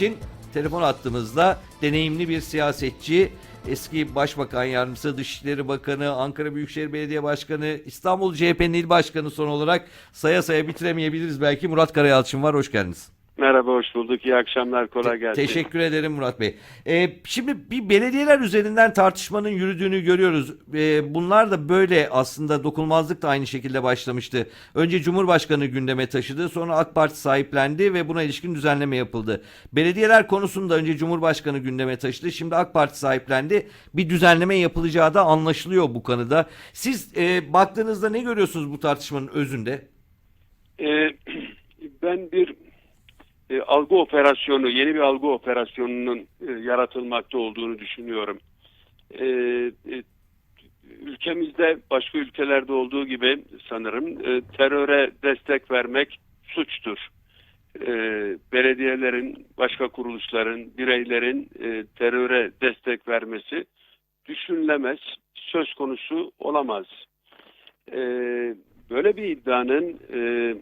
için telefon attığımızda deneyimli bir siyasetçi, eski Başbakan Yardımcısı, Dışişleri Bakanı, Ankara Büyükşehir Belediye Başkanı, İstanbul CHP'nin il başkanı son olarak saya saya bitiremeyebiliriz belki. Murat Karayalçın var, hoş geldiniz. Merhaba, hoş bulduk. İyi akşamlar, kolay gelsin. Teşekkür ederim Murat Bey. Ee, şimdi bir belediyeler üzerinden tartışmanın yürüdüğünü görüyoruz. Ee, bunlar da böyle aslında dokunulmazlık da aynı şekilde başlamıştı. Önce Cumhurbaşkanı gündeme taşıdı, sonra AK Parti sahiplendi ve buna ilişkin düzenleme yapıldı. Belediyeler konusunda önce Cumhurbaşkanı gündeme taşıdı, şimdi AK Parti sahiplendi. Bir düzenleme yapılacağı da anlaşılıyor bu konuda. Siz e, baktığınızda ne görüyorsunuz bu tartışmanın özünde? Ee, ben bir e, algı operasyonu, yeni bir algı operasyonunun e, yaratılmakta olduğunu düşünüyorum. Ee, e, ülkemizde başka ülkelerde olduğu gibi sanırım e, teröre destek vermek suçtur. E, belediyelerin, başka kuruluşların, bireylerin e, teröre destek vermesi düşünülemez, söz konusu olamaz. E, böyle bir iddianın e,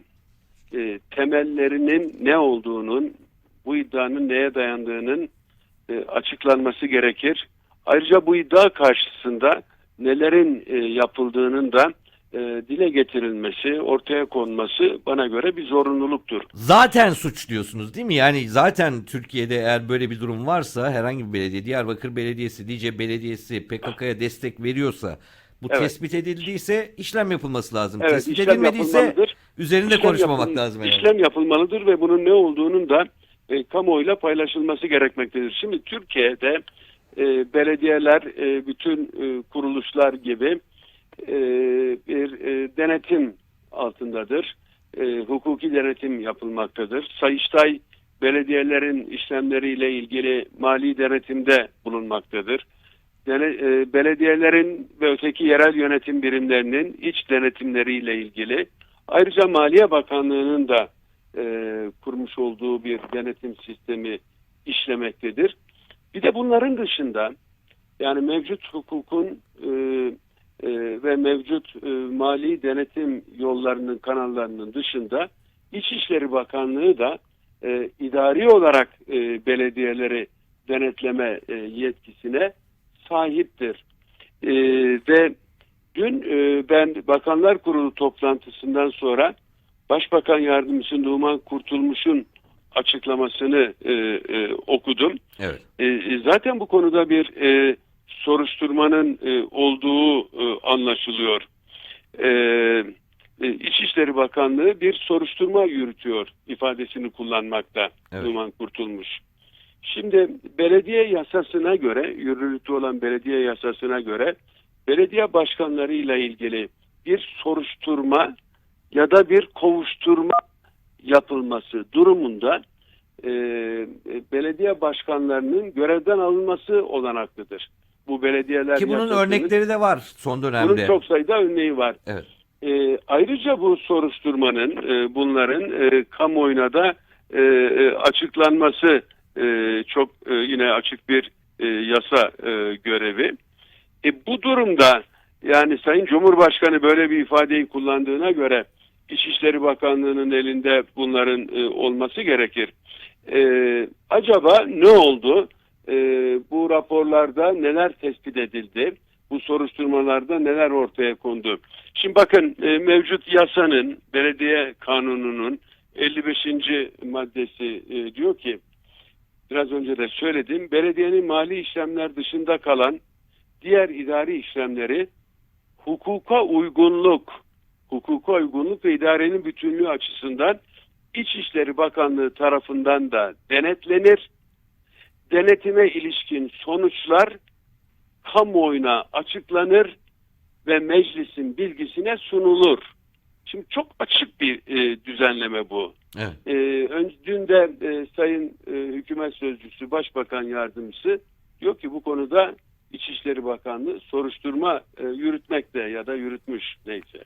e, temellerinin ne olduğunun, bu iddianın neye dayandığının e, açıklanması gerekir. Ayrıca bu iddia karşısında nelerin e, yapıldığının da e, dile getirilmesi, ortaya konması bana göre bir zorunluluktur. Zaten suç diyorsunuz değil mi? Yani zaten Türkiye'de eğer böyle bir durum varsa herhangi bir belediye, Diyarbakır Belediyesi, Dicle Belediyesi PKK'ya destek veriyorsa bu Evet. tespit edildiyse işlem yapılması lazım. Evet, tespit işlem edilmediyse yapılmalıdır. Üzerinde İşlem konuşmamak yapıl- lazım. herhalde. İşlem yapılmalıdır ve bunun ne olduğunun da e, kamuoyuyla paylaşılması gerekmektedir. Şimdi Türkiye'de e, belediyeler, e, bütün e, kuruluşlar gibi e, bir e, denetim altındadır. E, hukuki denetim yapılmaktadır. Sayıştay belediyelerin işlemleriyle ilgili mali denetimde bulunmaktadır. Dene- e, belediyelerin ve öteki yerel yönetim birimlerinin iç denetimleriyle ilgili ayrıca Maliye Bakanlığı'nın da e, kurmuş olduğu bir denetim sistemi işlemektedir. Bir de bunların dışında yani mevcut hukukun e, e, ve mevcut e, mali denetim yollarının kanallarının dışında İçişleri Bakanlığı da e, idari olarak e, belediyeleri denetleme e, yetkisine sahiptir. E, ve dün e, ben Bakanlar Kurulu toplantısından sonra Başbakan Yardımcısı Numan Kurtulmuş'un açıklamasını e, e, okudum. Evet. E, e, zaten bu konuda bir e, soruşturmanın e, olduğu e, anlaşılıyor. E, e, İçişleri Bakanlığı bir soruşturma yürütüyor ifadesini kullanmakta Evet. Numan Kurtulmuş. Şimdi belediye yasasına göre, yürürlükte olan belediye yasasına göre belediye başkanlarıyla ilgili bir soruşturma ya da bir kovuşturma yapılması durumunda e, e, belediye başkanlarının görevden alınması olanaklıdır. Bu belediyeler Ki bunun örnekleri de var son bunun dönemde. çok sayıda örneği var. Evet. E, ayrıca bu soruşturmanın e, bunların e, kamuoyuna da e, e, açıklanması e, çok e, yine açık bir e, yasa e, görevi. E, bu durumda yani Sayın Cumhurbaşkanı böyle bir ifadeyi kullandığına göre İçişleri Bakanlığı'nın elinde bunların e, olması gerekir. E, acaba ne oldu? E, bu raporlarda neler tespit edildi? Bu soruşturmalarda neler ortaya kondu? Şimdi bakın e, mevcut yasanın, belediye kanununun 55. maddesi e, diyor ki biraz önce de söyledim. Belediyenin mali işlemler dışında kalan diğer idari işlemleri hukuka uygunluk, hukuka uygunluk ve idarenin bütünlüğü açısından İçişleri Bakanlığı tarafından da denetlenir. Denetime ilişkin sonuçlar kamuoyuna açıklanır ve meclisin bilgisine sunulur. Şimdi çok açık bir e, düzenleme bu. Evet. E, ön- dün de e, Sayın e, Hükümet Sözcüsü, Başbakan Yardımcısı diyor ki bu konuda İçişleri Bakanlığı soruşturma e, yürütmekte ya da yürütmüş neyse.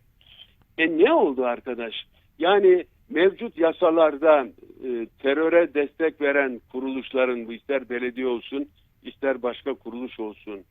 E ne oldu arkadaş? Yani mevcut yasalarda e, teröre destek veren kuruluşların bu ister belediye olsun ister başka kuruluş olsun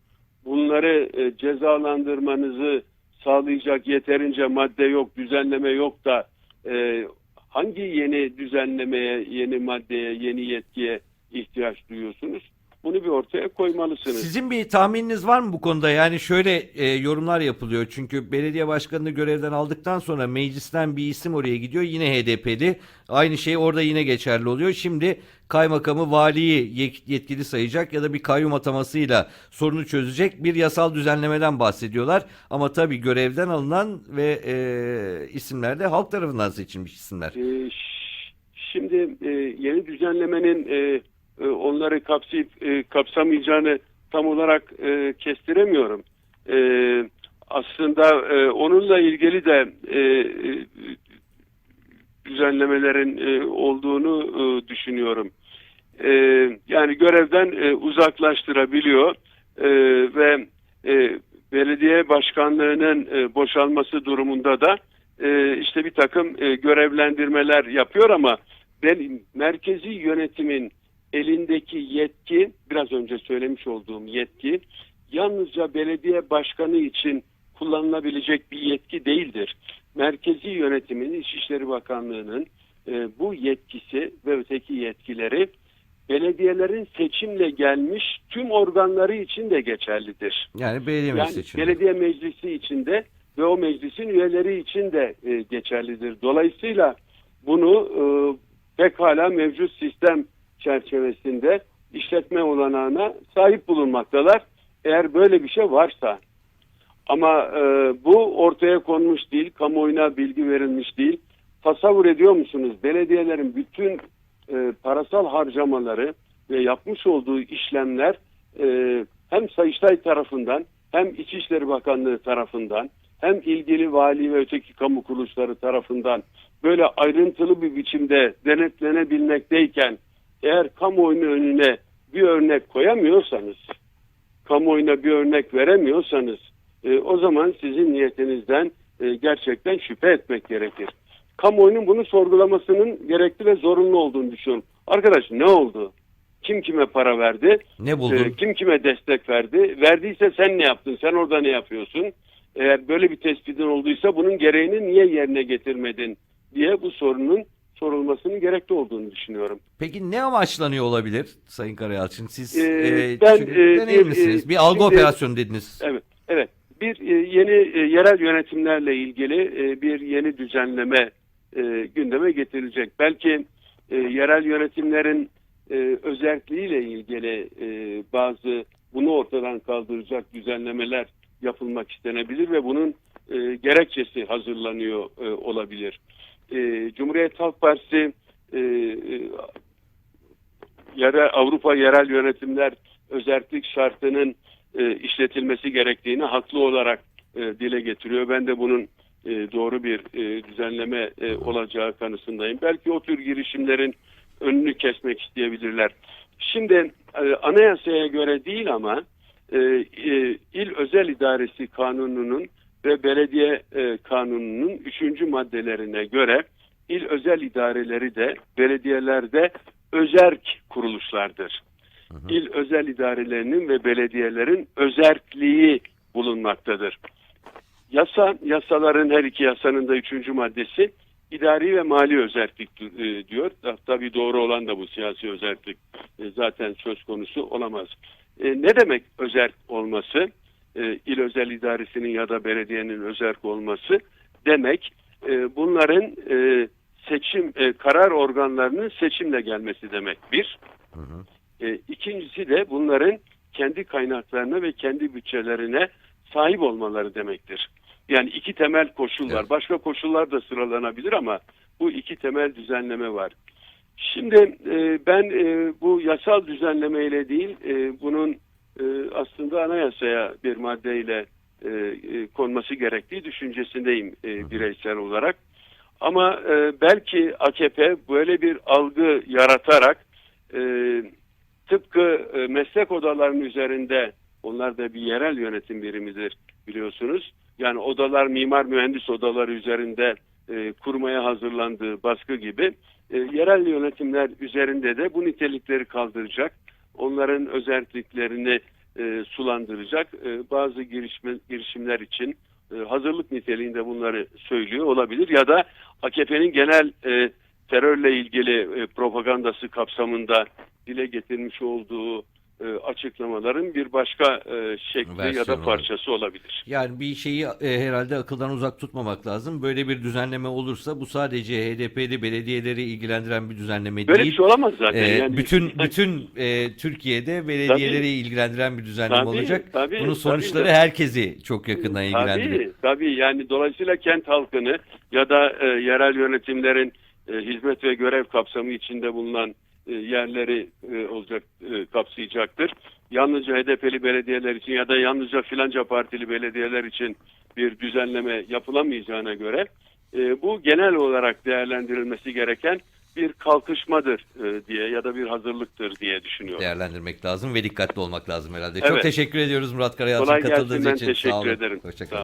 bunları e, cezalandırmanızı sağlayacak yeterince madde yok, düzenleme yok da e, hangi yeni düzenlemeye, yeni maddeye, yeni yetkiye ihtiyaç duyuyorsunuz? Bunu bir ortaya koymalısınız. Sizin bir tahmininiz var mı bu konuda? Yani şöyle e, yorumlar yapılıyor. Çünkü belediye başkanını görevden aldıktan sonra meclisten bir isim oraya gidiyor. Yine HDP'li. Aynı şey orada yine geçerli oluyor. Şimdi kaymakamı valiyi yetkili sayacak ya da bir kayyum atamasıyla sorunu çözecek bir yasal düzenlemeden bahsediyorlar. Ama tabii görevden alınan ve e, isimler de halk tarafından seçilmiş isimler. Ee, şimdi e, yeni düzenlemenin e, e, onları kapsayıp e, kapsamayacağını tam olarak e, kestiremiyorum. Aslında onunla ilgili de düzenlemelerin olduğunu düşünüyorum. Yani görevden uzaklaştırabiliyor ve belediye başkanlığının boşalması durumunda da işte bir takım görevlendirmeler yapıyor ama ben merkezi yönetimin elindeki yetki biraz önce söylemiş olduğum yetki yalnızca belediye başkanı için kullanılabilecek bir yetki değildir. Merkezi yönetimin İçişleri Bakanlığı'nın e, bu yetkisi ve öteki yetkileri belediyelerin seçimle gelmiş tüm organları için de geçerlidir. Yani belediye Yani meclisi için. belediye meclisi içinde ve o meclisin üyeleri için de e, geçerlidir. Dolayısıyla bunu e, pekala mevcut sistem çerçevesinde işletme olanağına sahip bulunmaktalar. Eğer böyle bir şey varsa ama e, bu ortaya konmuş değil, kamuoyuna bilgi verilmiş değil. Tasavvur ediyor musunuz? Belediyelerin bütün e, parasal harcamaları ve yapmış olduğu işlemler e, hem Sayıştay tarafından hem İçişleri Bakanlığı tarafından hem ilgili vali ve öteki kamu kuruluşları tarafından böyle ayrıntılı bir biçimde denetlenebilmekteyken eğer kamuoyunun önüne bir örnek koyamıyorsanız, kamuoyuna bir örnek veremiyorsanız e, o zaman sizin niyetinizden e, gerçekten şüphe etmek gerekir. Kamuoyunun bunu sorgulamasının gerekli ve zorunlu olduğunu düşünüyorum. Arkadaş ne oldu? Kim kime para verdi? Ne buldun? Ee, kim kime destek verdi? Verdiyse sen ne yaptın? Sen orada ne yapıyorsun? Eğer böyle bir tespitin olduysa bunun gereğini niye yerine getirmedin diye bu sorunun sorulmasının gerekli olduğunu düşünüyorum. Peki ne amaçlanıyor olabilir Sayın Karayalçın? Siz Ee, e, ben, e, deneyimlisiniz. bir, Bir, e, algı şimdi- operasyonu dediniz. Evet, evet. Bir e, yeni e, yerel yönetimlerle ilgili e, bir yeni düzenleme e, gündeme getirilecek. Belki e, yerel yönetimlerin e, özelliğiyle ilgili e, bazı bunu ortadan kaldıracak düzenlemeler yapılmak istenebilir ve bunun e, gerekçesi hazırlanıyor e, olabilir. E, Cumhuriyet Halk Partisi e, e, yere, Avrupa yerel yönetimler özellik şartının e, işletilmesi gerektiğini haklı olarak e, dile getiriyor. Ben de bunun e, doğru bir e, düzenleme e, olacağı kanısındayım. Belki o tür girişimlerin önünü kesmek isteyebilirler. Şimdi e, anayasaya göre değil ama e, e, il özel idaresi kanununun ve belediye e, kanununun üçüncü maddelerine göre il özel idareleri de belediyelerde özerk kuruluşlardır. İl özel idarelerinin ve belediyelerin özerkliği bulunmaktadır. Yasa, yasaların her iki yasanın da üçüncü maddesi idari ve mali özellik e, diyor. Tabii doğru olan da bu siyasi özellik e, zaten söz konusu olamaz. E, ne demek özerk olması? E, il özel idaresinin ya da belediyenin özerk olması demek e, bunların e, seçim e, karar organlarının seçimle gelmesi demek bir. Hı hı. E, ikincisi de bunların kendi kaynaklarına ve kendi bütçelerine sahip olmaları demektir. Yani iki temel koşul var. Evet. Başka koşullar da sıralanabilir ama bu iki temel düzenleme var. Şimdi e, ben e, bu yasal düzenlemeyle değil, e, bunun e, aslında anayasaya bir maddeyle e, e, konması gerektiği düşüncesindeyim e, bireysel olarak. Ama e, belki AKP böyle bir algı yaratarak e, tıpkı e, meslek odalarının üzerinde onlar da bir yerel yönetim birimidir biliyorsunuz. Yani odalar mimar mühendis odaları üzerinde e, kurmaya hazırlandığı baskı gibi e, yerel yönetimler üzerinde de bu nitelikleri kaldıracak. Onların özelliklerini e, sulandıracak e, bazı girişme, girişimler için e, hazırlık niteliğinde bunları söylüyor olabilir ya da AKP'nin genel e, terörle ilgili e, propagandası kapsamında dile getirmiş olduğu e, açıklamaların bir başka e, şekli ya Versiyonu da parçası olabilir. Yani bir şeyi e, herhalde akıldan uzak tutmamak lazım. Böyle bir düzenleme olursa bu sadece HDP'li belediyeleri ilgilendiren bir düzenleme Böyle bir değil. şey olamaz zaten. E, yani, bütün bütün e, Türkiye'de belediyeleri ilgilendiren bir düzenleme Tabii, olacak. tabii, Bunun tabii. sonuçları herkesi çok yakından ilgilendiriyor. Tabii, tabii yani dolayısıyla kent halkını ya da e, yerel yönetimlerin e, hizmet ve görev kapsamı içinde bulunan yerleri e, olacak e, kapsayacaktır. Yalnızca HDP'li belediyeler için ya da yalnızca filanca partili belediyeler için bir düzenleme yapılamayacağına göre e, bu genel olarak değerlendirilmesi gereken bir kalkışmadır e, diye ya da bir hazırlıktır diye düşünüyorum. Değerlendirmek lazım ve dikkatli olmak lazım herhalde. Çok Evet. teşekkür ediyoruz Murat Karayalçın Kolay gelsin, katıldığınız ben için. teşekkür Sağ olun. ederim. Hoşça Sağ kalın.